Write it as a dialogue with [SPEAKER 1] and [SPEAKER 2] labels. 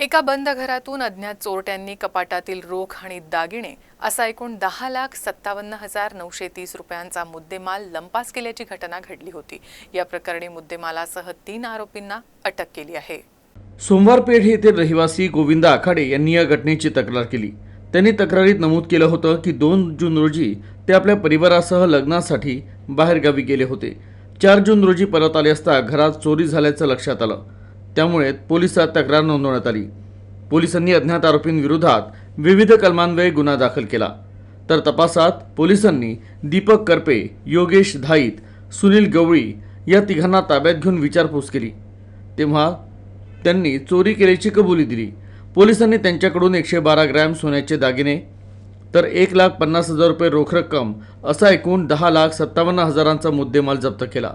[SPEAKER 1] एका बंद घरातून अज्ञात चोरट्यांनी कपाटातील रोख आणि दागिने असा एकूण दहा लाख सत्तावन्न हजार नऊशे तीस रुपयांचा मुद्देमाल लंपास केल्याची घटना घडली होती. या प्रकरणी मुद्देमालासह तीन आरोपींना अटक केली आहे.
[SPEAKER 2] सोमवार पेठ येथील रहिवासी गोविंद आखाडे यांनी या घटनेची तक्रार केली. त्यांनी तक्रारीत नमूद केलं होतं की दोन जून रोजी ते आपल्या परिवारासह लग्नासाठी बाहेरगावी गेले होते. चार जून रोजी परत आले असता घरात चोरी झाल्याचं लक्षात आलं. त्यामुळे पोलिसात तक्रार नोंदवण्यात आली. पोलिसांनी अज्ञात आरोपींविरोधात विविध कलमान्वये गुन्हा दाखल केला. तर तपासात पोलिसांनी दीपक करपे योगेश धाईत सुनील गवळी या तिघांना ताब्यात घेऊन विचारपूस केली. तेव्हा त्यांनी चोरी केल्याची कबुली दिली. पोलिसांनी त्यांच्याकडून एकशे बारा ग्रॅम सोन्याचे दागिने तर एक लाख पन्नास हजार रुपये रोख रक्कम असा एकूण दहा लाख सत्तावन्न हजारांचा मुद्देमाल जप्त केला.